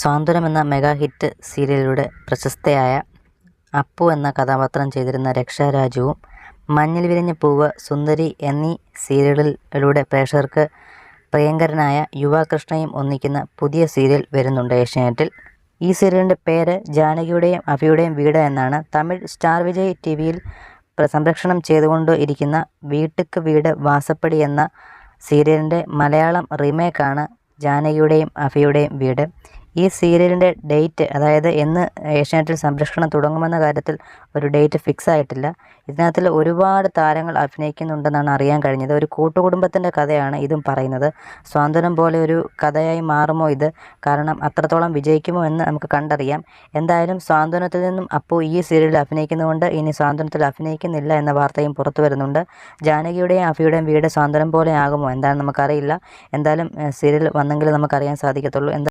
സ്വാതന്ത്ര്യം എന്ന mega hit സീരിയലിലൂടെ പ്രശസ്തയായ അപ്പു എന്ന കഥാപാത്രം ചെയ്തിരുന്ന രക്ഷാരാജുവും മഞ്ഞിൽ വിരിഞ്ഞ പൂവ് സുന്ദരി എന്നീ സീരിയലുകളിലൂടെ പ്രേക്ഷകർക്ക് പ്രിയങ്കരനായ യുവാകൃഷ്ണയും ഒന്നിക്കുന്ന പുതിയ സീരിയൽ വരുന്നുണ്ട് ഏഷ്യാനെറ്റിൽ. ഈ സീരിയലിന്റെ പേര് ജാനകിയുടെയും അഭിയുടെയും വീട് എന്നാണ്. തമിഴ് സ്റ്റാർ വിജയ് ടി വിയിൽ സംരക്ഷണം ചെയ്തുകൊണ്ട് ഇരിക്കുന്ന വീട്ടുക്ക് വീട് വാസപ്പടി എന്ന സീരിയലിന്റെ മലയാളം റീമേക്കാണ് ജാനകിയുടെയും അഭിയുടെയും വീട്. ഈ സീരിയലിന്റെ ഡേറ്റ് അതായത് എന്ന് ഏഷ്യാനെറ്റിൽ സംരക്ഷണം തുടങ്ങുമെന്ന കാര്യത്തിൽ ഒരു ഡേറ്റ് ഫിക്സ് ആയിട്ടില്ല. ഇതിനകത്തിൽ ഒരുപാട് താരങ്ങൾ അഭിനയിക്കുന്നുണ്ടെന്നാണ് അറിയാൻ കഴിഞ്ഞത്. ഒരു കൂട്ടുകുടുംബത്തിന്റെ കഥയാണ് ഇതും പറയുന്നത്. സ്വാതന്ത്ര്യം പോലെ ഒരു കഥയായി മാറുമോ ഇത്? കാരണം അത്രത്തോളം വിജയിക്കുമോ എന്ന് നമുക്ക് കണ്ടറിയാം. എന്തായാലും സ്വാതന്ത്ര്യത്തിൽ നിന്നും അപ്പോൾ ഈ സീരിയലിൽ അഭിനയിക്കുന്നതുകൊണ്ട് ഇനി സ്വാതന്ത്ര്യത്തിൽ അഭിനയിക്കുന്നില്ല എന്ന വാർത്തയും പുറത്തു വരുന്നുണ്ട്. ജാനകിയുടെയും അഫിയുടെയും വീട് സ്വാതന്ത്ര്യം പോലെ ആകുമോ? എന്താണെന്ന് നമുക്കറിയില്ല. എന്തായാലും സീരിയൽ വന്നെങ്കിൽ നമുക്കറിയാൻ സാധിക്കത്തുള്ളൂ. എന്താ